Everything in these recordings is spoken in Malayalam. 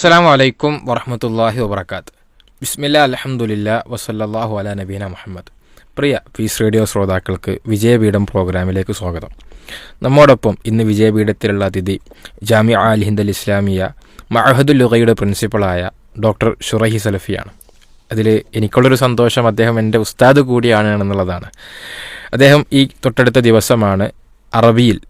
അസ്സാം വലൈക്കും വറഹമത്തല്ലാഹി വബർക്കാത്ത് ബിസ്മില്ല അലഹമുല്ല വസല്ലാഹു അല നബീന മുഹമ്മദ്. പ്രിയ പീസ് റേഡിയോ ശ്രോതാക്കൾക്ക് വിജയപീഠം പ്രോഗ്രാമിലേക്ക് സ്വാഗതം. നമ്മോടൊപ്പം ഇന്ന് വിജയപീഠത്തിലുള്ള അതിഥി ജാമിയ അൽ ഇസ്ലാമിയ മഹദുൽ ലുഗയുടെ പ്രിൻസിപ്പളായ ഡോക്ടർ ഷുറഹി സലഫിയാണ്. അതിൽ എനിക്കുള്ളൊരു സന്തോഷം അദ്ദേഹം എന്റെ ഉസ്താദ് കൂടിയാണ് എന്നുള്ളതാണ്. അദ്ദേഹം ഈ തൊട്ടടുത്ത ദിവസമാണ് അറബിയിൽ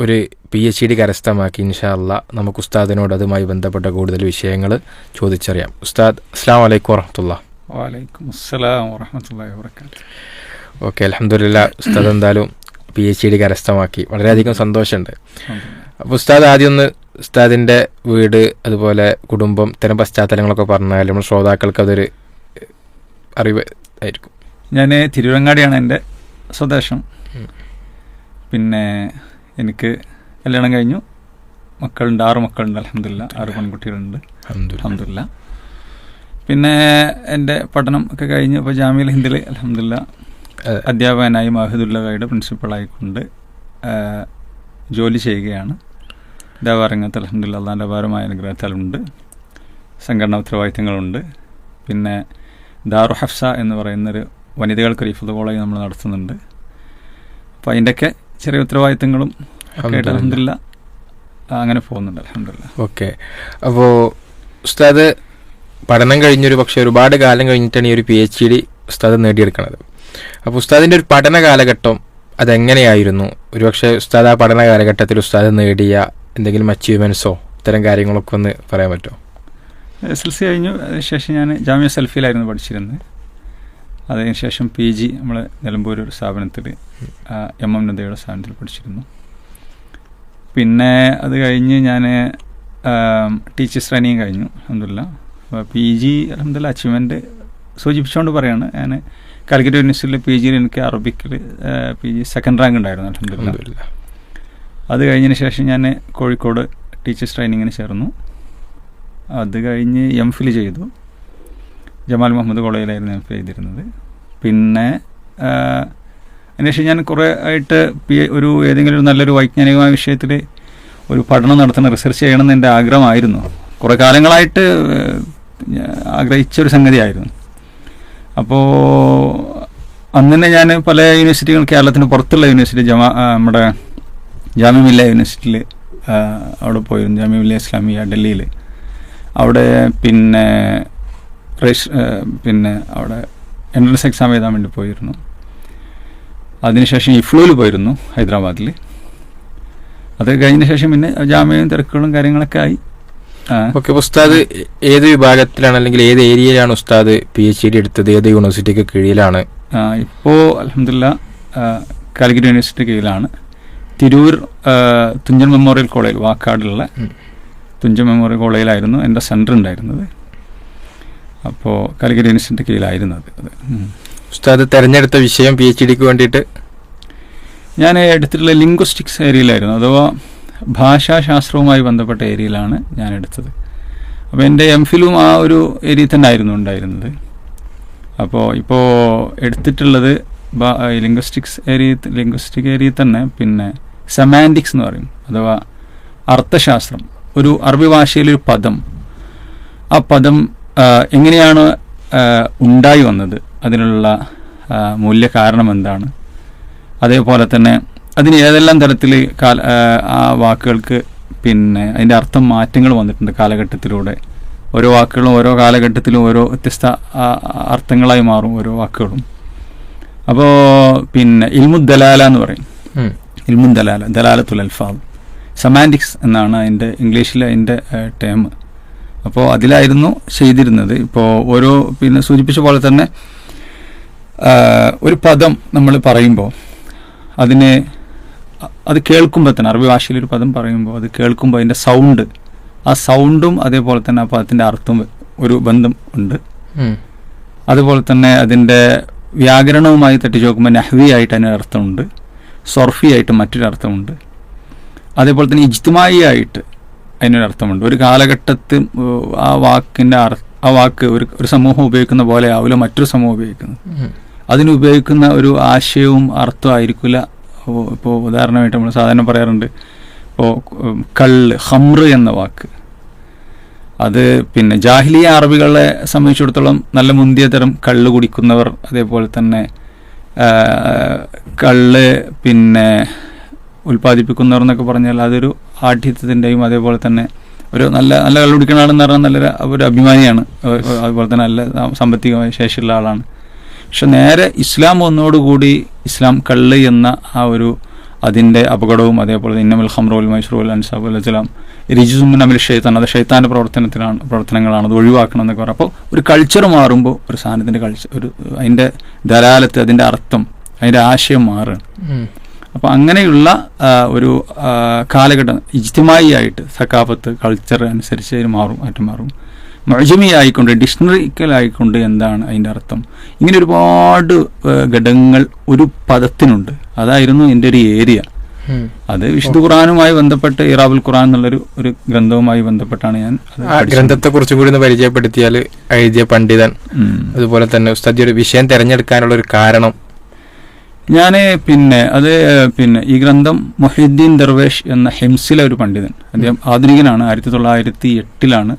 ഒരു പി എച്ച് ഡി കരസ്ഥമാക്കി ഇൻഷാല്ല നമുക്ക് ഉസ്താദിനോട് അതുമായി ബന്ധപ്പെട്ട കൂടുതൽ വിഷയങ്ങൾ ചോദിച്ചറിയാം. ഉസ്താദ് അസ്സാം വലൈക്കും വറഹമത്തുള്ള. വലൈക്കും അസ്സലാം വറഹമത്തല്ലാഹി വബർക്കാത്തു ഓക്കെ അലഹമുല്ല ഉസ്താദ് എന്തായാലും പി എച്ച് ഡി കരസ്ഥമാക്കി. വളരെയധികം സന്തോഷമുണ്ട്. അപ്പോൾ ഉസ്താദ് ആദ്യം ഒന്ന് ഉസ്താദിന്റെ വീട് അതുപോലെ കുടുംബം ഇത്തരം പശ്ചാത്തലങ്ങളൊക്കെ പറഞ്ഞാൽ നമ്മൾ ശ്രോതാക്കൾക്ക് അതൊരു അറിവ് ആയിരിക്കും. ഞാൻ തിരുവങ്ങാടിയാണ് എന്റെ സ്വദേശം. പിന്നെ എനിക്ക് കല്യാണം കഴിഞ്ഞു. മക്കളുണ്ട് ആറ് മക്കളുണ്ട് അലഹമില്ല ആറ് പെൺകുട്ടികളുണ്ട്. അലഹമില്ല പിന്നെ എന്റെ പഠനം ഒക്കെ കഴിഞ്ഞ് ഇപ്പോൾ ജാമ്യൽ ഹിന്ദിൽ അലഹമില്ല അധ്യാപകനായി മാഹിദുല്ല ഗൈഡ് പ്രിൻസിപ്പളായിക്കൊണ്ട് ജോലി ചെയ്യുകയാണ്. ദേവാരംഗത്ത് അലഹമില്ല അള്ളാന്റെ അപാരമായ അനുഗ്രഹത്താലുണ്ട്. സംഘടനാ ഉത്തരവാദിത്തങ്ങളുണ്ട്. പിന്നെ ദാറു ഹഫ്സ എന്ന് പറയുന്നൊരു വനിതകൾക്ക് റിഫുദ് കോളേജ് നമ്മൾ നടത്തുന്നുണ്ട്. അപ്പോൾ അതിന്റെയൊക്കെ ചെറിയ ഉത്തരവാദിത്തങ്ങളും ഒക്കെ ആയിട്ട് അലഹമില്ല അങ്ങനെ പോകുന്നുണ്ട് അലഹമില്ല ഓക്കെ. അപ്പോൾ ഉസ്താദ് പഠനം കഴിഞ്ഞൊരു പക്ഷെ ഒരുപാട് കാലം കഴിഞ്ഞിട്ടാണ് ഈ ഒരു പി എച്ച് ഡി ഉസ്താദ് നേടിയെടുക്കുന്നത് അപ്പോൾ ഉസ്താദിന്റെ ഒരു പഠന കാലഘട്ടം അതെങ്ങനെയായിരുന്നു? ഒരുപക്ഷെ ഉസ്താദ് ആ പഠന കാലഘട്ടത്തിൽ ഉസ്താദ് നേടിയ എന്തെങ്കിലും അച്ചീവ്മെന്റ്സോ ഇത്തരം കാര്യങ്ങളൊക്കെ ഒന്ന് പറയാൻ പറ്റുമോ? എസ് എൽ സി കഴിഞ്ഞു അതിനുശേഷം ഞാൻ ജാമ്യ സെൽഫിയിലായിരുന്നു പഠിച്ചിരുന്നത്. അതിനുശേഷം പി ജി നമ്മൾ നിലമ്പൂർ ഒരു സ്ഥാപനത്തിൽ എം എം നദയുടെ സ്ഥാപനത്തിൽ പഠിച്ചിരുന്നു. പിന്നെ അത് കഴിഞ്ഞ് ഞാൻ ടീച്ചേഴ്സ് ട്രെയിനിങ് കഴിഞ്ഞു അഹമ്മദില്ല അപ്പോൾ പി ജി അഹമ്മദില്ല അച്ചീവ്മെന്റ് സൂചിപ്പിച്ചുകൊണ്ട് പറയാണ്. ഞാൻ കാലിക്കറ്റ് യൂണിവേഴ്സിറ്റിയിൽ പി ജിയിൽ എനിക്ക് അറബിക്കിൽ പി ജി സെക്കൻഡ് റാങ്ക് ഉണ്ടായിരുന്നു അലഹമില്ല അൽഹംദുലില്ലാ. അത് കഴിഞ്ഞതിന് ശേഷം ഞാൻ കോഴിക്കോട് ടീച്ചേഴ്സ് ട്രെയിനിങ്ങിന് ചേർന്നു. അത് കഴിഞ്ഞ് എം ഫിൽ ചെയ്തു. ജമാൽ മുഹമ്മദ് കോളേജിലായിരുന്നു എം ഫിൽ ചെയ്തിരുന്നത്. പിന്നെ അതിനുശേഷം ഞാൻ കുറേ ആയിട്ട് പി ഒരു ഏതെങ്കിലും ഒരു നല്ലൊരു വൈജ്ഞാനികമായ വിഷയത്തിൽ ഒരു പഠനം നടത്തണം റിസർച്ച് ചെയ്യണം എന്റെ ആഗ്രഹമായിരുന്നു. കുറേ കാലങ്ങളായിട്ട് ആഗ്രഹിച്ചൊരു സംഗതിയായിരുന്നു. അപ്പോൾ അന്ന് തന്നെ ഞാൻ പല യൂണിവേഴ്സിറ്റികൾ കേരളത്തിന് പുറത്തുള്ള യൂണിവേഴ്സിറ്റി ജമാ നമ്മുടെ ജാമ്യമില്ല യൂണിവേഴ്സിറ്റിയിൽ അവിടെ പോയിരുന്നു. ജാമ്യമില്ല ഇസ്ലാമിയ ഡൽഹിയിൽ അവിടെ പിന്നെ രജിസ് പിന്നെ അവിടെ എൻട്രൻസ് എക്സാം എഴുതാൻ വേണ്ടി പോയിരുന്നു. അതിനുശേഷം ഇഫ്ലൂയിൽ പോയിരുന്നു ഹൈദരാബാദിൽ അത് കഴിഞ്ഞ ശേഷം പിന്നെ ജാമ്യവും തിരക്കുകളും കാര്യങ്ങളൊക്കെ ആയി. ഓക്കെ ഉസ്താദ് ഏത് വിഭാഗത്തിലാണ് അല്ലെങ്കിൽ ഏത് ഏരിയയിലാണ് ഉസ്താദ് പി എച്ച് ഡി എടുത്തത്? ഏത് യൂണിവേഴ്സിറ്റിക്ക് കീഴിലാണ്? ഇപ്പോൾ അലഹമില്ല കാലിക്കറ്റ് യൂണിവേഴ്സിറ്റി കീഴിലാണ്. തിരൂർ തുഞ്ചൻ മെമ്മോറിയൽ കോളേജ് വാക്കാടുള്ള തുഞ്ചൻ മെമ്മോറിയൽ കോളേജിലായിരുന്നു എന്റെ സെന്റർ ഉണ്ടായിരുന്നത്. അപ്പോൾ കാലിക്കറ്റ് യൂണിവേഴ്സിന്റെ കീഴിലായിരുന്നു അത്. അത്. ഉസ്താദ് തിരഞ്ഞെടുത്ത വിഷയം പി എച്ച് ഡിക്ക് വേണ്ടിയിട്ട്? ഞാൻ എടുത്തിട്ടുള്ള ലിംഗ്വിസ്റ്റിക്സ് ഏരിയയിലായിരുന്നു അഥവാ ഭാഷാശാസ്ത്രവുമായി ബന്ധപ്പെട്ട ഏരിയയിലാണ് ഞാൻ എടുത്തത്. അപ്പോൾ എന്റെ എം ഫിലും ആ ഒരു ഏരിയയിൽ തന്നെ ആയിരുന്നു ഉണ്ടായിരുന്നത്. അപ്പോൾ ഇപ്പോൾ എടുത്തിട്ടുള്ളത് ലിംഗ്വിസ്റ്റിക്സ് ഏരിയ ലിംഗ്വിസ്റ്റിക് ഏരിയ തന്നെ പിന്നെ സെമാന്റിക്സ് എന്ന് പറയും. അഥവാ അർത്ഥശാസ്ത്രം. ഒരു അറബി ഭാഷയിലൊരു പദം. ആ പദം എങ്ങനെയാണ് ഉണ്ടായി വന്നത്? അതിനുള്ള മൂല്യ കാരണം എന്താണ്? അതേപോലെ തന്നെ അതിന് ഏതെല്ലാം തരത്തിൽ കാല ആ, വാക്കുകൾക്ക് പിന്നെ അതിന്റെ അർത്ഥം മാറ്റങ്ങൾ വന്നിട്ടുണ്ട് കാലഘട്ടത്തിലൂടെ? ഓരോ വാക്കുകളും ഓരോ കാലഘട്ടത്തിലും ഓരോ വ്യത്യസ്ത അർത്ഥങ്ങളായി മാറും ഓരോ വാക്കുകളും. അപ്പോൾ പിന്നെ ഇൽമുദ്ദലാല എന്ന് പറയും. ഇൽമുദ്ദലാല ദലാലത്തുൽ അൽഫാബ് സമാന്റിക്സ് എന്നാണ് അതിന്റെ ഇംഗ്ലീഷിൽ അതിന്റെ ടേം അപ്പോൾ അതിലായിരുന്നു ചെയ്തിരുന്നത്. ഇപ്പോൾ ഓരോ പിന്നെ സൂചിപ്പിച്ച പോലെ തന്നെ ഒരു പദം നമ്മൾ പറയുമ്പോൾ അതിനെ അത് കേൾക്കുമ്പോൾ തന്നെ അറബി ഭാഷയിൽ ഒരു പദം പറയുമ്പോൾ അത് കേൾക്കുമ്പോൾ അതിന്റെ സൗണ്ട് ആ സൗണ്ടും അതേപോലെ തന്നെ ആ പദത്തിന്റെ അർത്ഥം ഒരു ബന്ധം ഉണ്ട്. അതുപോലെ തന്നെ അതിന്റെ വ്യാകരണവുമായി തട്ടി നോക്കുമ്പോൾ നഹ്വി ആയിട്ട് അതിന് അർത്ഥമുണ്ട്. സൊർഫി ആയിട്ട് മറ്റൊരു അർത്ഥമുണ്ട് അതേപോലെ തന്നെ ഇജ്തുമായി ആയിട്ട് അതിനൊരു അർത്ഥമുണ്ട് ഒരു കാലഘട്ടത്തിൽ ആ വാക്കിന്റെ അർത്ഥ ആ വാക്ക് ഒരു ഒരു സമൂഹം ഉപയോഗിക്കുന്ന പോലെ ആവില്ല മറ്റൊരു സമൂഹം ഉപയോഗിക്കുന്നത്. അതിനുപയോഗിക്കുന്ന അതിന് ഉപയോഗിക്കുന്ന ഒരു ആശയവും അർത്ഥവും ആയിരിക്കില്ല. ഇപ്പോൾ ഉദാഹരണമായിട്ട് നമ്മൾ സാധാരണ പറയാറുണ്ട് ഇപ്പോൾ കള്ള് ഹമ്ര എന്ന വാക്ക്. അത് പിന്നെ ജാഹിലിയ അറബികളെ സംബന്ധിച്ചിടത്തോളം നല്ല മുന്തിയ തരം കള്ള് കുടിക്കുന്നവർ അതേപോലെ തന്നെ കള്ള് പിന്നെ ഉൽപ്പാദിപ്പിക്കുന്നവർ എന്നൊക്കെ പറഞ്ഞാൽ അതൊരു ആഠ്യത്വത്തിന്റെയും അതേപോലെ തന്നെ ഒരു നല്ല നല്ല കള്ള് കുടിക്കുന്ന ആളെന്ന് പറഞ്ഞാൽ നല്ലൊരു ഒരു അഭിമാനിയാണ്. അതുപോലെ തന്നെ നല്ല സാമ്പത്തികമായ ശേഷിയുള്ള ആളാണ്. പക്ഷെ നേരെ ഇസ്ലാം ഒന്നോടുകൂടി ഇസ്ലാം കള്ള് എന്ന ആ ഒരു അതിന്റെ അപകടവും അതേപോലെ ഇന്നമൽ ഹംറോൽ മൈസൂർ അൻസാബ് അലൈഹിസ്ലാം രിജുസുമിൻ അമിൽ ഷെയ്ത്താൻ അത് ഷെയ്ത്താന്റെ പ്രവർത്തനത്തിലാണ് പ്രവർത്തനങ്ങളാണ് അത് ഒഴിവാക്കണം എന്നൊക്കെ പറയും അപ്പോൾ ഒരു കൾച്ചർ മാറുമ്പോൾ ഒരു സാധനത്തിന്റെ കൾച്ചർ ഒരു അതിന്റെ ദലാലത്ത് അതിന്റെ അർത്ഥം അതിന്റെ ആശയം മാറുകയാണ്. അപ്പോൾ അങ്ങനെയുള്ള ഒരു കാലഘട്ടം ഇജ്തിമായി ആയിട്ട് സക്കാഫത്ത് കൾച്ചർ അനുസരിച്ച് മാറും മാറ്റം മാറും മഴജമി ആയിക്കൊണ്ട് ഡിക്ഷണറിക്കലായിക്കൊണ്ട് എന്താണ് അതിന്റെ അർത്ഥം? ഇങ്ങനെ ഒരുപാട് ഘടകങ്ങൾ ഒരു പദത്തിനുണ്ട്. അതായിരുന്നു എന്റെ ഒരു ഏരിയ. അത് വിശുദ്ധ ഖുറാനുമായി ബന്ധപ്പെട്ട് ഇറാബുൽ ഖുറാൻ എന്നുള്ളൊരു ഒരു ഗ്രന്ഥവുമായി ബന്ധപ്പെട്ടാണ് ഞാൻ. ഗ്രന്ഥത്തെ കുറിച്ച് കൂടി ഒന്ന് പരിചയപ്പെടുത്തിയാൽ എഴുതിയ പണ്ഡിതൻ അതുപോലെ തന്നെ ഉസ്താദി ഒരു വിഷയം തിരഞ്ഞെടുക്കാനുള്ള ഒരു കാരണം ഞാൻ പിന്നെ അത് പിന്നെ ഈ ഗ്രന്ഥം മൊഹീദ്ദീൻ ദർവേഷ് എന്ന ഹിംസിലെ ഒരു പണ്ഡിതൻ. അദ്ദേഹം ആധുനികനാണ്. ആയിരത്തി തൊള്ളായിരത്തി എട്ടിലാണ്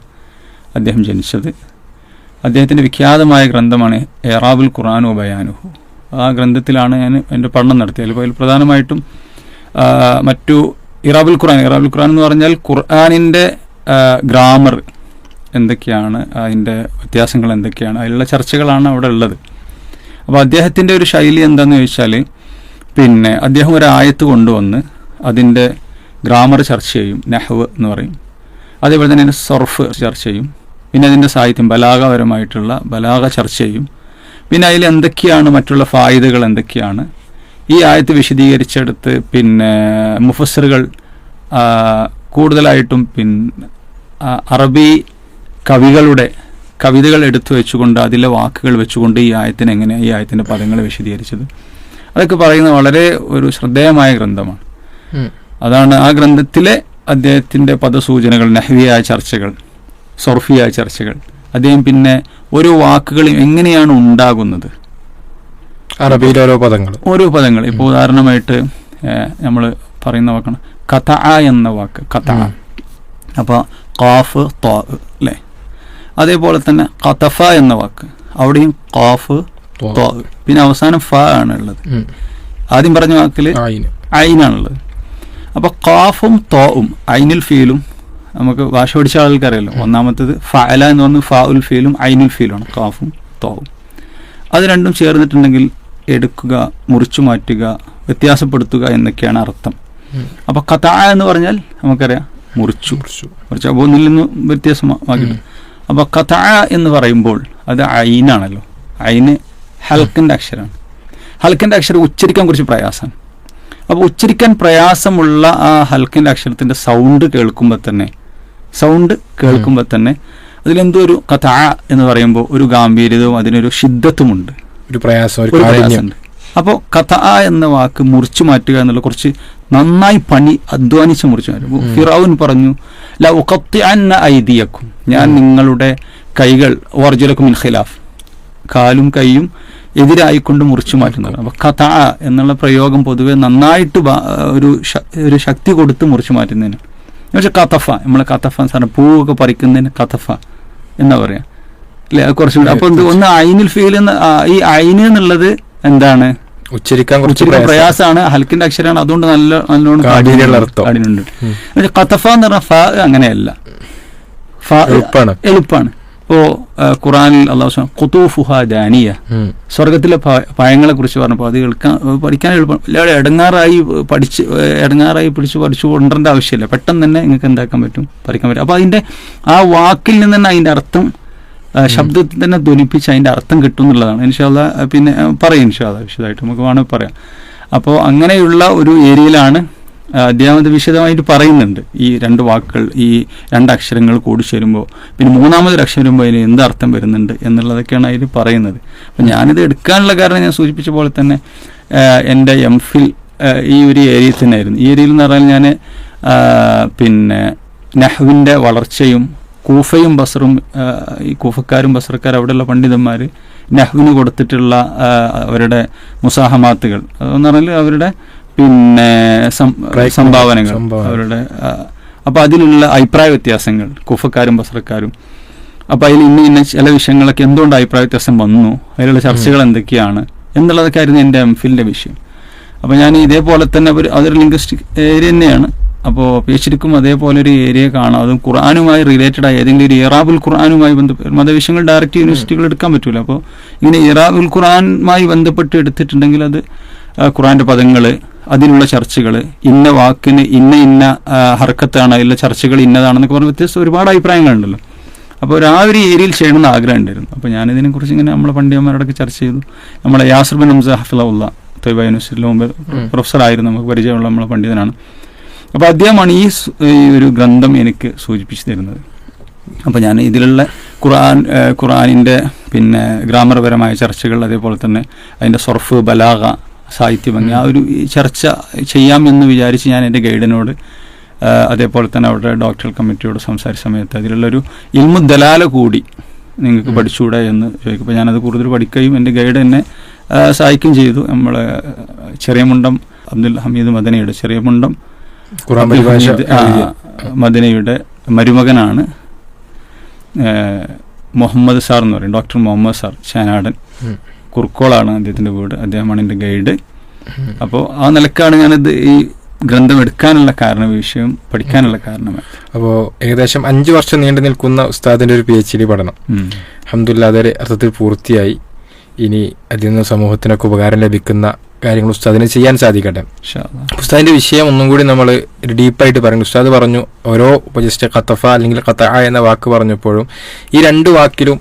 അദ്ദേഹം ജനിച്ചത്. അദ്ദേഹത്തിന്റെ വിഖ്യാതമായ ഗ്രന്ഥമാണ് എറാബുൽ ഖുറാനു ബയാനുഹു. ആ ഗ്രന്ഥത്തിലാണ് ഞാൻ എന്റെ പഠനം നടത്തിയത്. അതിൽ പ്രധാനമായിട്ടും മറ്റു ഇറാബുൽ ഖുറാൻ ഇറാബുൽ ഖുറാൻ എന്ന് പറഞ്ഞാൽ ഖുർആാനിന്റെ ഗ്രാമർ എന്തൊക്കെയാണ് അതിന്റെ വ്യത്യാസങ്ങൾ എന്തൊക്കെയാണ് അതിലുള്ള ചർച്ചകളാണ് അവിടെ ഉള്ളത്. അപ്പോൾ അദ്ദേഹത്തിന്റെ ഒരു ശൈലി എന്താണെന്ന് ചോദിച്ചാൽ പിന്നെ അദ്ദേഹം ഒരു ആയത്ത് കൊണ്ടുവന്ന് അതിന്റെ ഗ്രാമർ ചർച്ച ചെയ്യും നെഹ്വ് എന്ന് പറയും. അതേപോലെ തന്നെ അതിന്റെ സർഫ് ചർച്ച ചെയ്യും. പിന്നെ അതിന്റെ സാഹിത്യം ബലാഗപരമായിട്ടുള്ള ബലാഗ ചർച്ച ചെയ്യും. പിന്നെ അതിൽ എന്തൊക്കെയാണ് മറ്റുള്ള ഫായിദകൾ എന്തൊക്കെയാണ്? ഈ ആയത്ത് വിശദീകരിച്ചെടുത്ത് പിന്നെ മുഫസറുകൾ കൂടുതലായിട്ടും പിന്നെ അറബി കവികളുടെ കവിതകൾ എടുത്തു വെച്ചുകൊണ്ട് അതിലെ വാക്കുകൾ വെച്ചുകൊണ്ട് ഈ ആയത്തിന് എങ്ങനെ ഈ ആയത്തിന്റെ പദങ്ങൾ വിശദീകരിച്ചത്? അതൊക്കെ പറയുന്ന വളരെ ഒരു ശ്രദ്ധേയമായ ഗ്രന്ഥമാണ്. അതാണ് ആ ഗ്രന്ഥത്തിലെ അദ്ദേഹത്തിന്റെ പദസൂചനകൾ നഹ്വിയായ ചർച്ചകൾ സൊർഫിയായ ചർച്ചകൾ. അദ്ദേഹം പിന്നെ ഓരോ വാക്കുകളും എങ്ങനെയാണ് ഉണ്ടാകുന്നത്? അറബിയിലെ ഓരോ പദങ്ങൾ. ഓരോ പദങ്ങൾ. ഇപ്പോൾ ഉദാഹരണമായിട്ട് നമ്മൾ പറയുന്ന വാക്കാണ് കഥ എന്ന വാക്ക് കഥ. അപ്പോൾ കാഫ് തോ അല്ലേ അതേപോലെ തന്നെ കതഫ എന്ന വാക്ക്. അവിടെയും കാഫ് തോ പിന്നെ അവസാനം ഫ ആണ് ഉള്ളത്. ആദ്യം പറഞ്ഞ വാക്കിൽ ഐനാണുള്ളത് അപ്പോൾ കാഫും തോവും ഐനുൽ ഫീലും നമുക്ക് ഭാഷ പഠിച്ച ആൾക്കാരല്ലോ. ഒന്നാമത്തത് ഫഅല എന്ന് പറഞ്ഞ് ഫ ഉൽ ഫീലും ഐനുൽ ഫീലുമാണ് കാഫും തോവും അത് രണ്ടും ചേർന്നിട്ടുണ്ടെങ്കിൽ എടുക്കുക മുറിച്ചു മാറ്റുക വ്യത്യാസപ്പെടുത്തുക എന്നൊക്കെയാണ് അർത്ഥം. അപ്പൊ കഥ എന്ന് പറഞ്ഞാൽ നമുക്കറിയാം മുറിച്ചു. മുറിച്ചു. മുറിച്ചു. അപ്പോൾ ഒന്നിൽ നിന്ന് വ്യത്യാസമാക്കിയിട്ട് അപ്പോൾ കഥ എന്ന് പറയുമ്പോൾ അത് അയിനാണല്ലോ അയിന് ഹൽക്കിന്റെ അക്ഷരമാണ് ഹൽക്കിന്റെ അക്ഷരം ഉച്ചരിക്കാൻ കുറച്ച് പ്രയാസമാണ്. അപ്പോൾ ഉച്ചരിക്കാൻ പ്രയാസമുള്ള ആ ഹൽക്കിന്റെ അക്ഷരത്തിന്റെ സൗണ്ട് കേൾക്കുമ്പോൾ തന്നെ സൗണ്ട് കേൾക്കുമ്പോൾ തന്നെ അതിലെന്തോ ഒരു കഥ എന്ന് പറയുമ്പോൾ ഒരു ഗാംഭീര്യതവും അതിനൊരു ശുദ്ധത്വമുണ്ട് ഒരു പ്രയാസം അപ്പോൾ കഥ എന്ന വാക്ക് മുറിച്ചു മാറ്റുക എന്നുള്ള കുറച്ച് നന്നായി പണി അധ്വാനിച്ച് മുറിച്ചു മാറ്റും. ഫിറാവുൻ പറഞ്ഞു ല ഉഖത്തിഅന്ന ഐതിയക്കും ഞാൻ നിങ്ങളുടെ കൈകൾ ഓർജലക്കും മിൻ ഖിലാഫ്. കാലും കൈയും എതിരായിക്കൊണ്ട് മുറിച്ചു മാറ്റുന്നത് അപ്പോൾ കഥ എന്നുള്ള പ്രയോഗം പൊതുവെ നന്നായിട്ട് ഒരു ഒരു ശക്തി കൊടുത്ത് മുറിച്ചു മാറ്റുന്നതിന്. പക്ഷെ കഥഫ നമ്മളെ കഥഫ സാറിന് പൂവൊക്കെ പറിക്കുന്നതിന് കഥഫ എന്നാ പറയാ. അല്ലെ? കുറച്ചുകൂടി. അപ്പൊ ഒന്ന് ഐനിൽ ഫീൽ എന്ന ഈ ഐന് എന്നുള്ളത് എന്താണ്? ഉച്ചരിക്കാൻ കുറച്ച് പ്രയാസമാണ്. ഹൽക്കിന്റെ അക്ഷരമാണ് അതുകൊണ്ട് നല്ല നല്ലോണം. കഥഫ എന്ന് പറഞ്ഞ ഫ അങ്ങനെയല്ല. എളുപ്പാണ്. എളുപ്പാണ്. ഇപ്പോ ഖുറാനിൽ അള്ളാഹു കുത്തൂഫുഹ ദാനിയ. സ്വർഗത്തിലെ പഴങ്ങളെ കുറിച്ച് പറഞ്ഞപ്പോൾ അത് കേൾക്കാൻ പഠിക്കാൻ എളുപ്പം. അല്ലാതെ ഇടങ്ങാറായി പഠിച്ച് ഇടങ്ങാറായി പിടിച്ച് പഠിച്ചു കൊണ്ടേണ്ട ആവശ്യമില്ല. പെട്ടെന്ന് തന്നെ നിങ്ങൾക്ക് എന്താക്കാൻ പറ്റും? പഠിക്കാൻ പറ്റും. അപ്പോൾ അതിന്റെ ആ വാക്കിൽ നിന്ന് തന്നെ അതിന്റെ അർത്ഥം ശബ്ദത്തിൽ തന്നെ ധ്വനിപ്പിച്ച് അതിന്റെ അർത്ഥം കിട്ടും എന്നുള്ളതാണ് ഇൻഷാല്ല പിന്നെ പറയും ഇൻഷാല്ല വിശദമായിട്ട്. നമുക്ക് വേണമെങ്കിൽ പറയാം. അപ്പോൾ അങ്ങനെയുള്ള ഒരു ഏരിയയിലാണ് അദ്ദേഹം വിശദമായിട്ട് പറയുന്നുണ്ട്. ഈ രണ്ട് വാക്കുകൾ ഈ രണ്ട് അക്ഷരങ്ങൾ കൂടി ചേരുമ്പോൾ. പിന്നെ മൂന്നാമതൊരു അക്ഷരം വരുമ്പോൾ അതിന് എന്ത് അർത്ഥം വരുന്നുണ്ട് എന്നുള്ളതൊക്കെയാണ് അതിൽ പറയുന്നത്. അപ്പം ഞാനിത് എടുക്കാനുള്ള കാരണം ഞാൻ സൂചിപ്പിച്ച പോലെ തന്നെ എന്റെ എം ഫിൽ ഈ ഒരു ഏരിയയിൽ തന്നെയായിരുന്നു. ഈ ഏരിയയിൽ എന്ന് പറഞ്ഞാൽ ഞാൻ പിന്നെ നെഹ്വിന്റെ വളർച്ചയും കൂഫയും ബസറും ഈ കൂഫക്കാരും ബസറക്കാരും അവിടെയുള്ള പണ്ഡിതന്മാർ നെഹ്വിന് കൊടുത്തിട്ടുള്ള അവരുടെ മുസാഹമാത്തുകൾ. അതെന്ന് പറഞ്ഞാൽ അവരുടെ പിന്നെ സംഭാവനകൾ അവരുടെ അപ്പോൾ അതിലുള്ള അഭിപ്രായ വ്യത്യാസങ്ങൾ കുഫക്കാരും ബസറക്കാരും. അപ്പോൾ അതിൽ ഇന്ന ഇന്ന ചില വിഷയങ്ങളൊക്കെ എന്തുകൊണ്ട് അഭിപ്രായ വ്യത്യാസം വന്നു? അതിലുള്ള ചർച്ചകൾ എന്തൊക്കെയാണ്? എന്നുള്ളതൊക്കെ ആയിരുന്നു എന്റെ എം ഫിലിന്റെ വിഷയം. അപ്പോൾ ഞാൻ ഇതേപോലെ തന്നെ ഒരു അതൊരു ലിംഗ്വിസ്റ്റിക് ഏരിയ തന്നെയാണ്. അപ്പോൾ പേശിരിക്കും അതേപോലെ ഒരു ഏരിയ കാണാം. അതും ഖുർആാനുമായി റിലേറ്റഡ് ആയി. ഏതെങ്കിലും ഒരു ഇറാബുൽ ഖുർആാനുമായി ബന്ധപ്പെട്ട് മതവിഷയങ്ങൾ ഡയറക്റ്റ് യൂണിവേഴ്സിറ്റികൾ എടുക്കാൻ പറ്റൂല. അപ്പോൾ ഇങ്ങനെ ഇറാബുൽ ഖുർആാനുമായി ബന്ധപ്പെട്ട് എടുത്തിട്ടുണ്ടെങ്കിൽ അത് ആ, ഖുർആന്റെ പദങ്ങൾ അതിനുള്ള ചർച്ചകൾ ഇന്ന വാക്കിന് ഇന്ന ഇന്ന ഹർക്കത്താണ് അതിലുള്ള ചർച്ചകൾ ഇന്നതാണെന്നൊക്കെ പറഞ്ഞ വ്യത്യസ്ത ഒരുപാട് അഭിപ്രായങ്ങളുണ്ടല്ലോ. അപ്പോൾ ഒരു ആ ഒരു ഏരിയയിൽ ചെയ്യണമെന്ന് ആഗ്രഹം ഉണ്ടായിരുന്നു. അപ്പോൾ ഞാനിതിനെക്കുറിച്ച് ഇങ്ങനെ നമ്മളെ പണ്ഡിതന്മാരോടൊക്കെ ചർച്ച ചെയ്തു. നമ്മളെ യാസർ ബിൻ ഹംസ ഹഫിലുള്ള തൊയ്ബ യൂണിവേഴ്സിറ്റിയിൽ മുമ്പ്. പ്രൊഫസറായിരുന്നു. നമുക്ക് പരിചയമുള്ള നമ്മളെ പണ്ഡിതനാണ്. അപ്പോൾ അദ്ദേഹമാണ് ഈ ഒരു ഗ്രന്ഥം എനിക്ക് സൂചിപ്പിച്ചു തരുന്നത്. അപ്പോൾ ഞാൻ ഇതിലുള്ള ഖുർആൻ ഖുർആാനിന്റെ പിന്നെ ഗ്രാമർപരമായ ചർച്ചകൾ അതേപോലെ തന്നെ അതിന്റെ സൊർഫ് ബലാഗ സാഹിത്യഭംഗി ആ ഒരു ചർച്ച ചെയ്യാം എന്ന് വിചാരിച്ച് ഞാൻ എന്റെ ഗൈഡിനോട് അതേപോലെ തന്നെ അവിടെ ഡോക്ടറൽ കമ്മിറ്റിയോട് സംസാരിച്ച സമയത്ത് അതിലുള്ളൊരു ഇൽമു ദലാല കൂടി നിങ്ങൾക്ക്. പഠിച്ചുകൂടെ എന്ന് ചോദിക്കുമ്പോൾ ഞാനത് കൂടുതൽ പഠിക്കുകയും എന്റെ ഗൈഡ് എന്നെ സഹായിക്കുകയും ചെയ്തു. നമ്മൾ ചെറിയ മുണ്ടം അബ്ദുൽ ഹമീദ് മദനയുടെ ചെറിയ മുണ്ടം ഖുറാൻ പരിഭാഷ മദിനയുടെ മരുമകനാണ് മുഹമ്മദ് സാർ എന്ന് പറയും ഡോക്ടർ മുഹമ്മദ് സാർ ചാനാടൻ കുർക്കോളാണ് അദ്ദേഹത്തിന്റെ വീട് അദ്ദേഹമാണ് എന്റെ ഗൈഡ്. അപ്പോൾ ആ നിലക്കാണ് ഞാനിത് ഈ ഗ്രന്ഥം എടുക്കാനുള്ള കാരണം വിഷയം പഠിക്കാനുള്ള കാരണം. അപ്പോൾ ഏകദേശം അഞ്ച് വർഷം നീണ്ടു നിൽക്കുന്ന ഉസ്താദിന്റെ ഒരു പി എച്ച് ഡി പഠനം. അഹമ്മദില്ല അതൊരു അർത്ഥത്തിൽ പൂർത്തിയായി. ഇനി അതിൽ നിന്ന് സമൂഹത്തിനൊക്കെ ഉപകാരം ലഭിക്കുന്ന കാര്യങ്ങൾ ഉസ്താദിനെ ചെയ്യാൻ സാധിക്കട്ടെ. ഉസ്താദിന്റെ വിഷയം ഒന്നും കൂടി നമ്മൾ ഡീപ്പായിട്ട് പറഞ്ഞു. ഉസ്താദ് പറഞ്ഞു ഓരോ ഉപജസ്റ്റ് ജസ്റ്റ് ഖത്തഫ അല്ലെങ്കിൽ ഖത്ത എന്ന വാക്ക് പറഞ്ഞപ്പോഴും ഈ രണ്ട് വാക്കിലും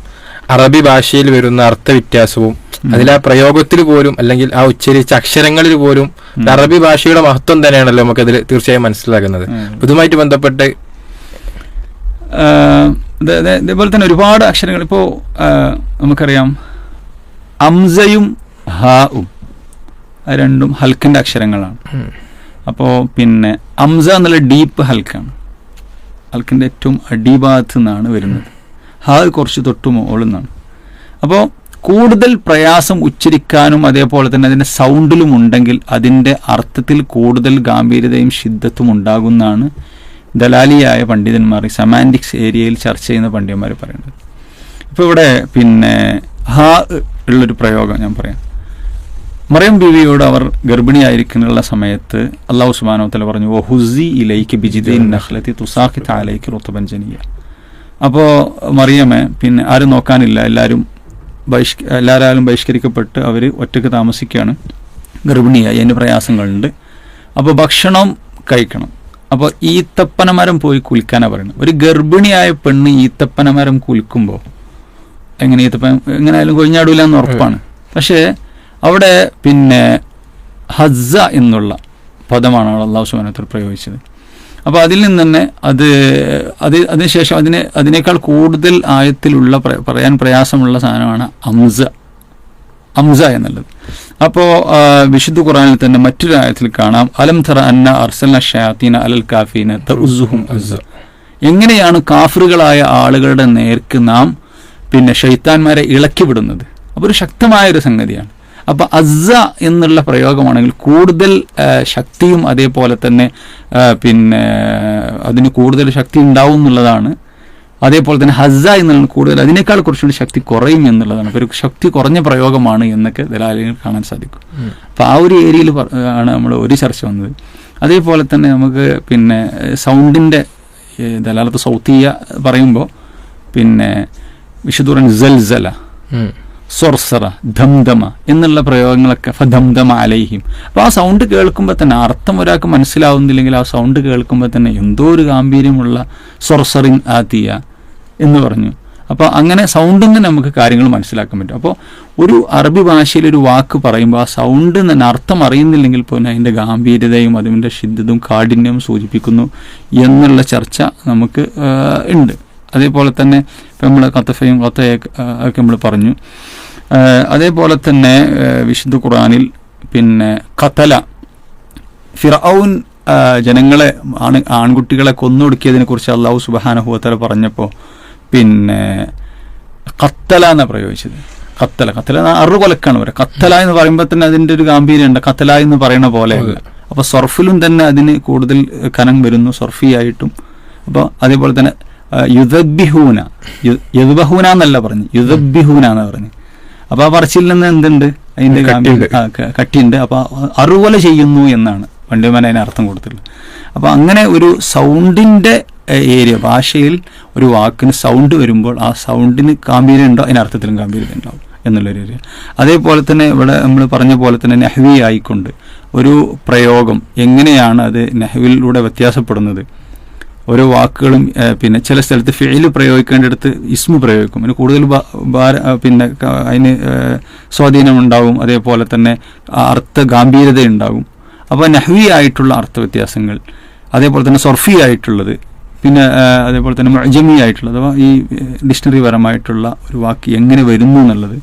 അറബി ഭാഷയിൽ വരുന്ന അർത്ഥവ്യത്യാസവും വ്യത്യാസവും അതിൽ ആ പ്രയോഗത്തിൽ പോലും അല്ലെങ്കിൽ ആ ഉച്ചരിച്ച അക്ഷരങ്ങളിൽ പോലും അറബി ഭാഷയുടെ മഹത്വം തന്നെയാണല്ലോ നമുക്കതിൽ തീർച്ചയായും മനസ്സിലാകുന്നത്. ഇതുമായിട്ട് ബന്ധപ്പെട്ട് ഇതേപോലെ തന്നെ ഒരുപാട് അക്ഷരങ്ങൾ. ഇപ്പോൾ നമുക്കറിയാം അംസയും ഹാവും രണ്ടും ഹൽക്കിന്റെ അക്ഷരങ്ങളാണ്. അപ്പോ അപ്പോൾ പിന്നെ അംസ എന്നുള്ള ഡീപ്പ് ഹൽക്കാണ്. ഹൽക്കിന്റെ ഏറ്റവും അടിഭാഗത്ത് നിന്നാണ് വരുന്നത്. ഹാ കുറച്ച് തൊട്ടു മുകളിൽ നിന്നാണ്. അപ്പോൾ കൂടുതൽ പ്രയാസം ഉച്ചരിക്കാനും അതേപോലെ തന്നെ അതിന്റെ സൗണ്ടിലും ഉണ്ടെങ്കിൽ അതിന്റെ അർത്ഥത്തിൽ കൂടുതൽ ഗാംഭീര്യതയും ശുദ്ധത്വം ഉണ്ടാകുന്നതാണ് ദലാലിയായ പണ്ഡിതന്മാർ സെമാന്റിക്സ് ഏരിയയിൽ ചർച്ച ചെയ്യുന്ന പണ്ഡിതന്മാർ പറയുന്നത്. ഇപ്പോൾ ഇവിടെ പിന്നെ ഹാ ഉള്ളൊരു പ്രയോഗം ഞാൻ പറയാം. മറിയം ബീവിയോട് അവർ ഗർഭിണിയായിരിക്കുന്ന സമയത്ത് അള്ളാഹു സുബാനോത്തല തല പറഞ്ഞു ഹുസി ഇലൈക്ക് ബിജിദീൻ നഹ്ലത്തി തുസാഖി താലേക്ക് റുത്തപഞ്ചനീയ അപ്പോൾ മറിയമേ പിന്നെ ആരും നോക്കാനില്ല എല്ലാവരും ബഹിഷ് എല്ലാവരും ബഹിഷ്കരിക്കപ്പെട്ട് അവർ ഒറ്റയ്ക്ക് താമസിക്കുകയാണ് ഗർഭിണിയായി അതിന്റെ പ്രയാസങ്ങളുണ്ട്. അപ്പോൾ ഭക്ഷണം കഴിക്കണം. അപ്പോൾ ഈത്തപ്പനമരം പോയി കുലിക്കാനാണ് പറയുന്നത്. ഒരു ഗർഭിണിയായ പെണ്ണ് ഈത്തപ്പനമരം കുലിക്കുമ്പോൾ എങ്ങനെ ഈത്തപ്പഴം എങ്ങനെ ആയാലും കൊഴിഞ്ഞാടൂല എന്ന് ഉറപ്പാണ്. പക്ഷേ അവിടെ പിന്നെ ഹസ്സ എന്നുള്ള പദമാണ് അള്ളാഹു സുബാനത്തിൽ പ്രയോഗിച്ചത്. അപ്പോൾ അതിൽ നിന്ന് തന്നെ അത് അത് അതിനുശേഷം അതിനെ അതിനേക്കാൾ കൂടുതൽ ആയത്തിലുള്ള പറയാൻ പ്രയാസമുള്ള സാധനമാണ് അംസ. അംസ എന്നുള്ളത്. അപ്പോൾ വിശുദ്ധ ഖുറാനിൽ തന്നെ മറ്റൊരു ആയത്തിൽ കാണാം. അലം തറ അന്ന അർസല ഷാത്തീന അലൽ കാഫീന തഉസ്സുഹും അസ്സ. എങ്ങനെയാണ് കാഫറുകളായ ആളുകളുടെ നേർക്ക് നാം പിന്നെ ഷെയ്ത്താന്മാരെ ഇളക്കി വിടുന്നത്. അപ്പോൾ ഒരു ശക്തമായൊരു സംഗതിയാണ്. അപ്പോൾ അസ്സ എന്നുള്ള പ്രയോഗമാണെങ്കിൽ കൂടുതൽ ശക്തിയും അതേപോലെ തന്നെ പിന്നെ അതിന് കൂടുതൽ ശക്തി ഉണ്ടാവും എന്നുള്ളതാണ്. അതേപോലെ തന്നെ ഹസ്സ എന്നുള്ള കൂടുതൽ അതിനേക്കാൾ കുറച്ചുകൂടി ശക്തി കുറയും എന്നുള്ളതാണ്. അപ്പോൾ ഒരു ശക്തി കുറഞ്ഞ പ്രയോഗമാണ് എന്നൊക്കെ ദലാലികൾ കാണാൻ സാധിക്കും. അപ്പം അപ്പോൾ ആ ഒരു ഏരിയയിൽ ആണ് നമ്മൾ ഒരു ചർച്ച വന്നത്. അതേപോലെ തന്നെ നമുക്ക് പിന്നെ സൗണ്ടിന്റെ ദലാലത്ത് സൗത്തിയ പറയുമ്പോൾ പിന്നെ വിശുദ്ധുറൻ ജൽസല. സൊർസറ ധംധമ എന്നുള്ള പ്രയോഗങ്ങളൊക്കെ ഫധംധമ അലൈഹിം അപ്പോൾ ആ സൗണ്ട് കേൾക്കുമ്പോൾ തന്നെ അർത്ഥം ഒരാൾക്ക് മനസ്സിലാവുന്നില്ലെങ്കിൽ ആ സൗണ്ട് കേൾക്കുമ്പോൾ തന്നെ എന്തോ ഒരു ഗാംഭീര്യമുള്ള സൊർസറിൻ ആത്തിയ എന്ന് പറഞ്ഞു. അപ്പോൾ അങ്ങനെ സൗണ്ടിൽ നിന്ന് നമുക്ക് കാര്യങ്ങൾ മനസ്സിലാക്കാൻ പറ്റും. അപ്പോൾ ഒരു അറബി ഭാഷയിൽ ഒരു വാക്ക് പറയുമ്പോൾ ആ സൗണ്ട് തന്നെ അർത്ഥം അറിയുന്നില്ലെങ്കിൽ പോലും അതിന്റെ ഗാംഭീര്യതയും അതിന്റെ ശുദ്ധതും കാഠിന്യവും സൂചിപ്പിക്കുന്നു എന്നുള്ള ചർച്ച നമുക്ക് ഉണ്ട്. അതേപോലെ തന്നെ ഇപ്പം നമ്മൾ കത്തഫയും കത്തയൊക്കെ ഒക്കെ നമ്മൾ പറഞ്ഞു. അതേപോലെ തന്നെ വിശുദ്ധ ഖുറാനിൽ പിന്നെ കത്തല ഫിറൌൻ ജനങ്ങളെ ആണ് ആൺകുട്ടികളെ കൊന്നൊടുക്കിയതിനെ കുറിച്ച് അള്ളാഹു സുബാനഹുവത്തല പറഞ്ഞപ്പോൾ പിന്നെ കത്തല എന്നാണ് പ്രയോഗിച്ചത്? കത്തല കത്തല അറു കൊലക്കാണ് പറയുക. കത്തല എന്ന് പറയുമ്പോൾ തന്നെ അതിന്റെ ഒരു ഗാംഭീര്യം ഉണ്ട് കത്തല എന്ന് പറയുന്ന പോലെ അപ്പോൾ അപ്പൊ സർഫിലും തന്നെ അതിന് കൂടുതൽ കനം വരുന്നു. സർഫിയായിട്ടും അപ്പോൾ അതേപോലെ തന്നെ യുദബിഹൂന യുദ്ബഹൂന എന്നല്ല പറഞ്ഞു. യുദബിഹൂന എന്ന് പറഞ്ഞു. അപ്പൊ ആ പറച്ചിൽ നിന്ന് എന്തുണ്ട്? അതിന്റെ കട്ടിയുണ്ട്. അപ്പൊ അറുവല ചെയ്യുന്നു എന്നാണ്. പണ്ടുമാൻ അതിന് അർത്ഥം കൊടുത്തിട്ടുള്ളത്. അപ്പൊ അങ്ങനെ ഒരു സൗണ്ടിന്റെ ഏരിയ ഭാഷയിൽ ഒരു വാക്കിന് സൗണ്ട് വരുമ്പോൾ ആ സൗണ്ടിന് ഗാംഭീര്യം ഉണ്ടോ? അതിന് അർത്ഥത്തിലും ഗാംഭീര്യത ഉണ്ടാവും എന്നുള്ളൊരു ഏരിയ. അതേപോലെ തന്നെ ഇവിടെ നമ്മൾ പറഞ്ഞ പോലെ തന്നെ നെഹ്വി ആയിക്കൊണ്ട് ഒരു പ്രയോഗം എങ്ങനെയാണ് അത് നെഹ്വിലൂടെ വ്യത്യാസപ്പെടുന്നത്? ഓരോ വാക്കുകളും പിന്നെ ചില സ്ഥലത്ത് ഫെയിൽ പ്രയോഗിക്കേണ്ടടുത്ത് ഇസ്മു പ്രയോഗിക്കും. അതിന് കൂടുതൽ പിന്നെ അതിന് സ്വാധീനം ഉണ്ടാവും. അതേപോലെ തന്നെ അർത്ഥ ഗാംഭീര്യത ഉണ്ടാകും അപ്പോൾ നഹ്വി ആയിട്ടുള്ള അർത്ഥ വ്യത്യാസങ്ങൾ അതേപോലെ തന്നെ സൊർഫി ആയിട്ടുള്ളത് പിന്നെ അതേപോലെ തന്നെ മജമി ആയിട്ടുള്ളത് അഥവാ ഈ ഡിക്ഷണറി പരമായിട്ടുള്ള ഒരു വാക്ക് എങ്ങനെ വരുന്നു എന്നുള്ളത്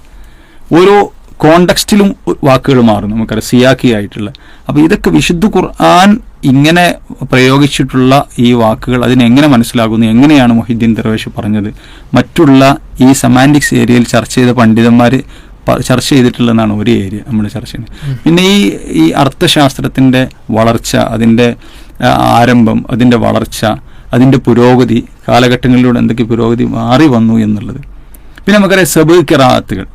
ഓരോ കോണ്ടക്സ്റ്റിലും വാക്കുകൾ മാറും നമുക്കറിയാം സിയാക്കി ആയിട്ടുള്ള. അപ്പോൾ ഇതൊക്കെ വിശുദ്ധ ഖുർആൻ ഇങ്ങനെ പ്രയോഗിച്ചിട്ടുള്ള ഈ വാക്കുകൾ അതിനെങ്ങനെ മനസ്സിലാകുന്നു എങ്ങനെയാണ് മൊഹിദ്ദീൻ ദർവേഷ് പറഞ്ഞത്? മറ്റുള്ള ഈ സെമാന്റിക്സ് ഏരിയയിൽ ചർച്ച ചെയ്ത പണ്ഡിതന്മാർ ചർച്ച ചെയ്തിട്ടുള്ളതാണ് ഒരു ഏരിയ നമ്മൾ ചർച്ച ചെയ്യുന്നത്. പിന്നെ ഈ ഈ അർത്ഥശാസ്ത്രത്തിന്റെ വളർച്ച അതിന്റെ ആരംഭം അതിന്റെ വളർച്ച അതിന്റെ പുരോഗതി കാലഘട്ടങ്ങളിലൂടെ എന്തൊക്കെ പുരോഗതി മാറി വന്നു എന്നുള്ളത്. പിന്നെ നമുക്കറിയാം സബ് കിറാത്തുകൾ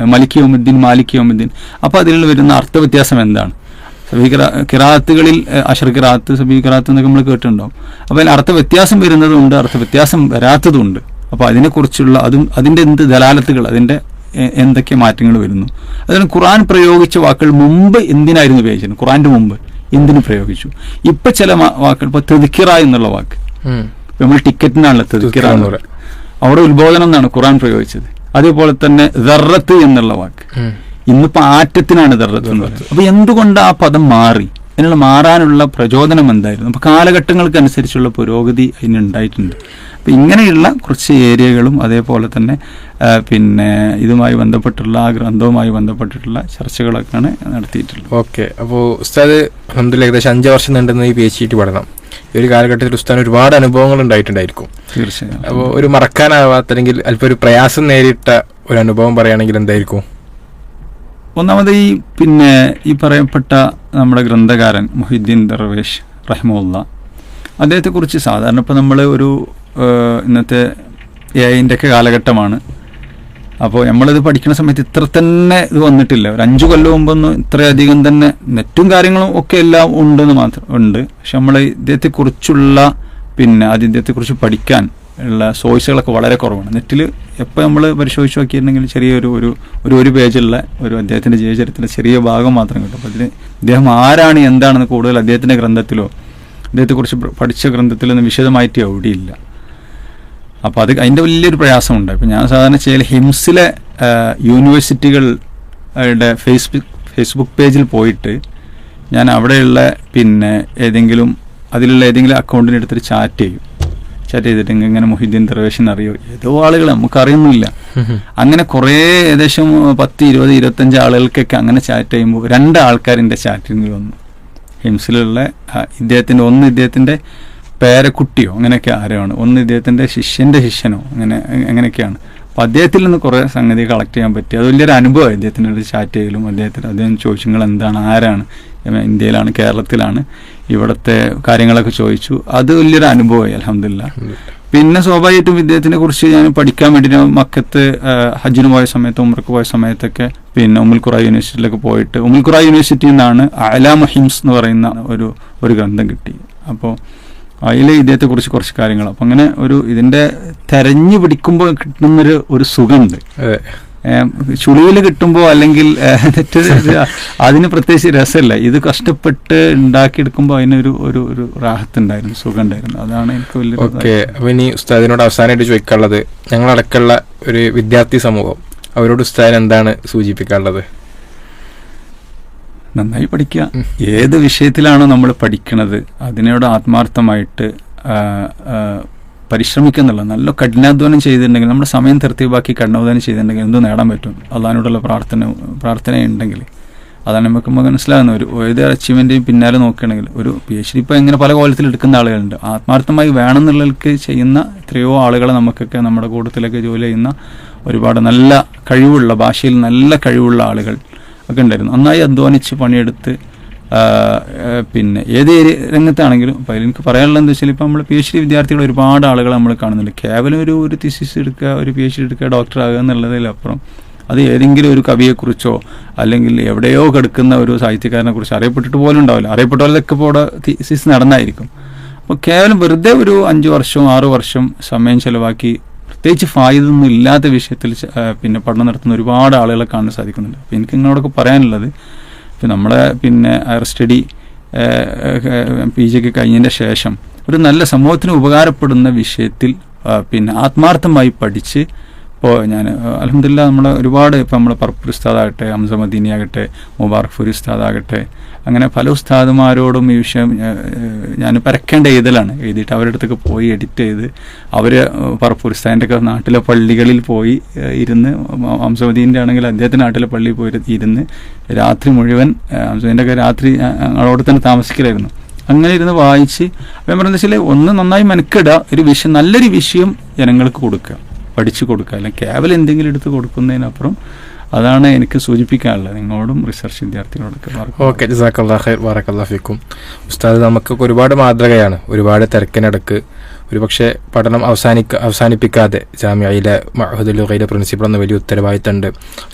മലിക് യോമുദ്ദീൻ മാലിക് യോമുദ്ദീൻ. അപ്പോൾ അതിൽ വരുന്ന അർത്ഥവ്യത്യാസം എന്താണ്? സബി കിറാ കിറാത്തുകളിൽ അഷർ കിറാത്ത് സബി കിറാത്ത് എന്നൊക്കെ നമ്മൾ കേട്ടിട്ടുണ്ടാവും. അപ്പോൾ അതിൽ അർത്ഥ വ്യത്യാസം വരുന്നതുണ്ട് അർത്ഥ വ്യത്യാസം വരാത്തതുണ്ട്. അപ്പോൾ അതിനെക്കുറിച്ചുള്ള അതും അതിന്റെ എന്ത് ദലാലത്തുകൾ അതിന്റെ എന്തൊക്കെ മാറ്റങ്ങൾ വരുന്നു. അതിന് ഖുറാൻ പ്രയോഗിച്ച വാക്കുകൾ മുമ്പ് എന്തിനായിരുന്നു ഉപയോഗിച്ചത് ഖുറാന്റെ മുമ്പ് എന്തിനു പ്രയോഗിച്ചു? ഇപ്പൊ ചില വാക്കുകൾ ഇപ്പൊ തെതിക്കിറ എന്നുള്ള വാക്ക്. നമ്മൾ ടിക്കറ്റിനാണല്ലോ തെതിക്കിറ എന്ന് പറയുന്നത്. അവിടെ ഉത്ബോധനം എന്നാണ് ഖുറാൻ പ്രയോഗിച്ചത്. അതേപോലെ തന്നെ ദറത്ത് എന്നുള്ള വാക്ക്. ഇന്നിപ്പോ ആറ്റത്തിനാണ് ദർറത്ത് എന്ന് പറയുന്നത് അപ്പൊ എന്തുകൊണ്ട് ആ പദം മാറി? അതിനുള്ള മാറാനുള്ള പ്രചോദനം എന്തായിരുന്നു? അപ്പൊ കാലഘട്ടങ്ങൾക്ക് അനുസരിച്ചുള്ള പുരോഗതി അതിനുണ്ടായിട്ടുണ്ട് അപ്പൊ ഇങ്ങനെയുള്ള കുറച്ച് ഏരിയകളും അതേപോലെ തന്നെ പിന്നെ ഇതുമായി ബന്ധപ്പെട്ടുള്ള ആ ഗ്രന്ഥവുമായി ബന്ധപ്പെട്ടിട്ടുള്ള ചർച്ചകളൊക്കെയാണ് നടത്തിയിട്ടുള്ളത്. ഓക്കെ. അപ്പോൾ ഉസ്താദ് അഹമ്മദില്ല ഏകദേശം അഞ്ച് വർഷം നീണ്ടുന്ന ഈ പി എച്ച് ഡി പഠനം. ഈ ഒരു കാലഘട്ടത്തിൽ ഉസ്താദിന് ഒരുപാട് അനുഭവങ്ങൾ ഉണ്ടായിട്ടുണ്ടായിരിക്കും. തീർച്ചയായും. അപ്പോൾ ഒരു മറക്കാനാവാത്ത അല്ലെങ്കിൽ അല്പം ഒരു പ്രയാസം നേരിട്ട ഒരു അനുഭവം പറയുകയാണെങ്കിൽ എന്തായിരിക്കും? ഒന്നാമത് ഈ പിന്നെ ഈ പറയപ്പെട്ട നമ്മുടെ ഗ്രന്ഥകാരൻ മുഹിദ്ദീൻ ദർവേഷ് റഹ്മുല്ല അദ്ദേഹത്തെക്കുറിച്ച് സാധാരണ ഇപ്പോൾ നമ്മൾ ഒരു ഇന്നത്തെ എ ഐന്റെ ഒക്കെ കാലഘട്ടമാണ്. അപ്പോൾ നമ്മളിത് പഠിക്കുന്ന സമയത്ത് ഇത്ര തന്നെ ഇത് വന്നിട്ടില്ല. ഒരു അഞ്ചു കൊല്ലം മുമ്പൊന്നും ഇത്രയധികം തന്നെ നെറ്റും കാര്യങ്ങളും ഒക്കെ എല്ലാം ഉണ്ടെന്ന് മാത്രം ഉണ്ട്. പക്ഷെ നമ്മൾ ഇദ്ദേഹത്തെക്കുറിച്ചുള്ള പിന്നെ അത് ഇദ്ദേഹത്തെക്കുറിച്ച് പഠിക്കാൻ ഉള്ള സോഴ്സുകളൊക്കെ വളരെ കുറവാണ്. നെറ്റിൽ എപ്പോൾ നമ്മൾ പരിശോധിച്ച് നോക്കിയിട്ടുണ്ടെങ്കിൽ ചെറിയൊരു ഒരു ഒരു ഒരു പേജുള്ള ഒരു അദ്ദേഹത്തിന്റെ ജീവചരിത്രത്തിലെ ചെറിയ ഭാഗം മാത്രം കിട്ടും. അപ്പോൾ അതിൽ അദ്ദേഹം ആരാണ് എന്താണെന്ന് കൂടുതൽ അദ്ദേഹത്തിന്റെ ഗ്രന്ഥത്തിലോ അദ്ദേഹത്തെക്കുറിച്ച് പഠിച്ച ഗ്രന്ഥത്തിലൊന്നും വിശദമായിട്ട് എവിടെയില്ല. അപ്പോൾ അത് അതിന്റെ വലിയൊരു പ്രയാസമുണ്ട്. ഇപ്പം ഞാൻ സാധാരണ ചെയ്യൽ ഹിംസിലെ യൂണിവേഴ്സിറ്റികളുടെ ഫേസ്ബുക്ക് ഫേസ്ബുക്ക് പേജിൽ പോയിട്ട് ഞാൻ അവിടെയുള്ള പിന്നെ ഏതെങ്കിലും അതിലുള്ള ഏതെങ്കിലും അക്കൗണ്ടിന് എടുത്തിട്ട് ചാറ്റ് ചെയ്യും. ചാറ്റ് ചെയ്തിട്ട് "ഇങ്ങ- ഇങ്ങനെ മൊഹിദ്ദീൻ ദർവേഷൻ അറിയോ? ഏതോ ആളുകൾ നമുക്കറിയുന്നില്ല അങ്ങനെ കുറേ ഏകദേശം പത്ത് ഇരുപത് ഇരുപത്തഞ്ച് ആളുകൾക്കൊക്കെ അങ്ങനെ ചാറ്റ് ചെയ്യുമ്പോൾ രണ്ട് ആൾക്കാരിന്റെ ചാറ്റിങ്ങിൽ വന്നു. ഹിംസിലുള്ള ഇദ്ദേഹത്തിന്റെ ഇദ്ദേഹത്തിന്റെ ഒന്ന് ഇദ്ദേഹത്തിന്റെ പേരക്കുട്ടിയോ അങ്ങനെയൊക്കെ ആരെയാണ് ഒന്ന് ഇദ്ദേഹത്തിന്റെ ശിഷ്യന്റെ ശിഷ്യനോ അങ്ങനെ അങ്ങനെയൊക്കെയാണ്. അപ്പൊ അദ്ദേഹത്തിൽ നിന്ന് കുറേ സംഗതി കളക്ട് ചെയ്യാൻ പറ്റി. അത് വലിയൊരു അനുഭവമായി ഒരു ചാറ്റ് ചെയ്യലും അദ്ദേഹത്തിന് അദ്ദേഹം ചോദിച്ചു നിങ്ങൾ എന്താണ് ആരാണ്? ഇന്ത്യയിലാണ് കേരളത്തിലാണ് ഇവിടുത്തെ കാര്യങ്ങളൊക്കെ ചോദിച്ചു. അത് വലിയൊരു അനുഭവമായി അലഹമില്ല പിന്നെ സ്വാഭാവികമായിട്ടും ഇദ്ദേഹത്തിനെ കുറിച്ച് ഞാൻ പഠിക്കാൻ വേണ്ടി ഞാൻ മക്കത്ത് ഹജ്ജിന് പോയ സമയത്ത് ഉമ്രക്ക് പോയ സമയത്തൊക്കെ പിന്നെ ഉമ്മുൽ ഖുറ യൂണിവേഴ്സിറ്റിയിലൊക്കെ പോയിട്ട് ഉമ്മുൽ ഖുറ യൂണിവേഴ്സിറ്റിയിൽ നിന്നാണ് അല ഹിംസ് എന്ന് പറയുന്ന ഒരു ഒരു ഗ്രന്ഥം കിട്ടി. അപ്പോൾ അതിൽ ഇദ്ദേഹത്തെക്കുറിച്ച് കുറച്ച് കാര്യങ്ങൾ. അപ്പം അങ്ങനെ ഒരു ഇതിന്റെ തെരഞ്ഞു പിടിക്കുമ്പോൾ കിട്ടുന്നൊരു ഒരു സുഖമുണ്ട്. ചുളിയിൽ കിട്ടുമ്പോൾ അല്ലെങ്കിൽ മറ്റ് അതിന് പ്രത്യേകിച്ച് രസമില്ല. ഇത് കഷ്ടപ്പെട്ട് ഉണ്ടാക്കിയെടുക്കുമ്പോൾ അതിനൊരു ഒരു ഒരു റാഹത്തുണ്ടായിരുന്നു സുഖം ഉണ്ടായിരുന്നു അതാണ് എനിക്ക് വലിയ ഓക്കെ. അപ്പൊ ഇനി ഉസ്താദിനോട് അവസാനമായിട്ട് ചോദിക്കാനുള്ളത് ഞങ്ങളടക്കമുള്ള ഒരു വിദ്യാർത്ഥി സമൂഹം അവരോട് ഉസ്താദിന് എന്താണ് സൂചിപ്പിക്കാനുള്ളത്? നന്നായി പഠിക്കുക. ഏത് വിഷയത്തിലാണോ നമ്മൾ പഠിക്കുന്നത് അതിനോട് ആത്മാർത്ഥമായിട്ട് എന്നുള്ളത് നല്ല കഠിനാധ്വാനം ചെയ്തിട്ടുണ്ടെങ്കിൽ നമ്മുടെ സമയം തെർത്തീവാക്കി കഠിനാധ്വാനം ചെയ്തിട്ടുണ്ടെങ്കിൽ എന്തും നേടാൻ പറ്റും. അള്ളഹാനോടുള്ള പ്രാർത്ഥന പ്രാർത്ഥന ഉണ്ടെങ്കിൽ അതാണ് നമുക്ക് മനസ്സിലാകുന്ന ഒരു ഏത് അച്ചീവ്മെന്റും പിന്നാലെ നോക്കുകയാണെങ്കിൽ ഒരു പി എച്ച് ഡി ഇപ്പോൾ ഇങ്ങനെ പല കോലത്തിൽ എടുക്കുന്ന ആളുകളുണ്ട്. ആത്മാർത്ഥമായി വേണമെന്നുള്ളവർക്ക് ചെയ്യുന്ന എത്രയോ ആളുകളെ നമുക്കൊക്കെ നമ്മുടെ കൂട്ടത്തിലൊക്കെ ജോലി ചെയ്യുന്ന ഒരുപാട് നല്ല കഴിവുള്ള ഭാഷയിൽ നല്ല കഴിവുള്ള ആളുകൾ ഒക്കെ ഉണ്ടായിരുന്നു. നന്നായി അധ്വാനിച്ച് പണിയെടുത്ത് പിന്നെ ഏത് രംഗത്താണെങ്കിലും അപ്പോൾ എനിക്ക് പറയാനുള്ളത് എന്താ വെച്ചാൽ ഇപ്പോൾ നമ്മൾ പി എച്ച് ഡി വിദ്യാർത്ഥികൾ ഒരുപാട് ആളുകൾ നമ്മൾ കാണുന്നുണ്ട്. കേവലം ഒരു ഒരു തിസിസ് എടുക്കുക ഒരു പി എച്ച് ഡി എടുക്കുക ഡോക്ടർ ആകുക എന്നുള്ളതിലപ്പുറം അത് ഏതെങ്കിലും ഒരു കവിയെക്കുറിച്ചോ അല്ലെങ്കിൽ എവിടെയോ കിടക്കുന്ന ഒരു സാഹിത്യകാരനെ കുറിച്ച് അറിയപ്പെട്ടിട്ട് പോലും ഉണ്ടാവില്ല. അറിയപ്പെട്ടവരൊക്കെ ഇപ്പോൾ ഇവിടെ തിസിസ് നടന്നായിരിക്കും. അപ്പോൾ കേവലം വെറുതെ ഒരു അഞ്ച് വർഷം ആറ് വർഷം സമയം ചെലവാക്കി പ്രത്യേകിച്ച് ഫായതൊന്നും ഇല്ലാത്ത വിഷയത്തിൽ പിന്നെ പഠനം നടത്തുന്ന ഒരുപാട് ആളുകളെ കാണാൻ സാധിക്കുന്നുണ്ട്. അപ്പോൾ എനിക്ക് നിങ്ങളോടൊക്കെ പറയാനുള്ളത് ഇപ്പം നമ്മളെ പിന്നെ ഹയർ സ്റ്റഡി പി ജിക്ക് കഴിഞ്ഞതിന്റെ ശേഷം ഒരു നല്ല സമൂഹത്തിന് ഉപകാരപ്പെടുന്ന വിഷയത്തിൽ പിന്നെ ആത്മാർത്ഥമായി പഠിച്ച് ഇപ്പോൾ ഞാൻ അലഹമില്ല നമ്മൾ ഒരുപാട് ഇപ്പം നമ്മൾ പർപ്പുർ ഉസ്താദാകട്ടെ ഹംസമദീനി ആകട്ടെ മുബാർക്ക് ഫുരി ഉസ്താദാകട്ടെ അങ്ങനെ പല ഉസ്താദുമാരോടും ഈ വിഷയം ഞാൻ പരക്കേണ്ട എഴുതലാണ്. എഴുതിയിട്ട് അവരുടെ അടുത്തൊക്കെ പോയി എഡിറ്റ് ചെയ്ത് അവർ ഉസ്താദിന്റെ ഒക്കെ നാട്ടിലെ പള്ളികളിൽ പോയി ഇരുന്ന് ഹംസമദീന്റെ ആണെങ്കിൽ അദ്ദേഹത്തിന്റെ നാട്ടിലെ പള്ളിയിൽ പോയി ഇരുന്ന് രാത്രി മുഴുവൻ ഹംസമദീന്റെ ഒക്കെ രാത്രി അവിടെ തന്നെ താമസിക്കലായിരുന്നു. അങ്ങനെ ഇരുന്ന് വായിച്ച് അപ്പം ഞാൻ വെച്ചാൽ ഒന്ന് നന്നായി മെനക്കിടുക ഒരു വിഷയം നല്ലൊരു വിഷയം ജനങ്ങൾക്ക് കൊടുക്കുക. പഠിച്ചു കൊടുക്കുക അല്ലെങ്കിൽ കേവലം എന്തെങ്കിലും എടുത്ത് കൊടുക്കുന്നതിനപ്പുറം അതാണ് എനിക്ക് സൂചിപ്പിക്കാനുള്ളത്. നിങ്ങളോടും റിസർച്ച് വിദ്യാർത്ഥികളോടൊക്കെ ഓക്കെ ജസാക്കല്ലാ ഖൈർ ബാറക്കല്ലാ ഫിക്കും. ഉസ്താദ് നമുക്കൊക്കെ ഒരുപാട് മാതൃകയാണ്. ഒരുപാട് തിരക്കിനിടക്ക് ഒരുപക്ഷെ പഠനം അവസാനിക്ക അവസാനിപ്പിക്കാതെ ജാമ്യയിലെ മഹദുലുഖയിലെ പ്രിൻസിപ്പൾ എന്ന വലിയ ഉത്തരവാദിത്തമുണ്ട്.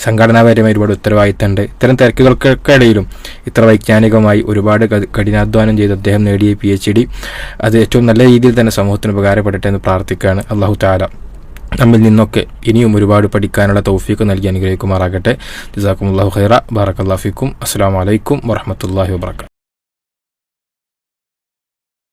സംഘടനാപരമായി ഒരുപാട് ഉത്തരവാദിത്തമുണ്ട്. ഇത്തരം തിരക്കുകൾക്കൊക്കെ ഇടയിലും ഇത്ര വൈജ്ഞാനികമായി ഒരുപാട് കഠിനാധ്വാനം ചെയ്ത് അദ്ദേഹം നേടിയ പി എച്ച് ഡി അത് ഏറ്റവും നല്ല രീതിയിൽ തന്നെ സമൂഹത്തിന് ഉപകാരപ്പെടട്ടെ എന്ന് പ്രാർത്ഥിക്കുകയാണ്. അള്ളാഹു താല നമ്മിൽ നിന്നൊക്കെ ഇനിയും ഒരുപാട് പഠിക്കാനുള്ള തൗഫീക്ക് നൽകി അനുഗ്രഹിക്കുമാറാകട്ടെ. ജസാക്കും അള്ളാഹു ഖൈറ ബാറക്കല്ലാഫിക്കും അസ്സാം വലൈക്കും വറഹമത്തല്ലാഹി വാബർക്കാത്തു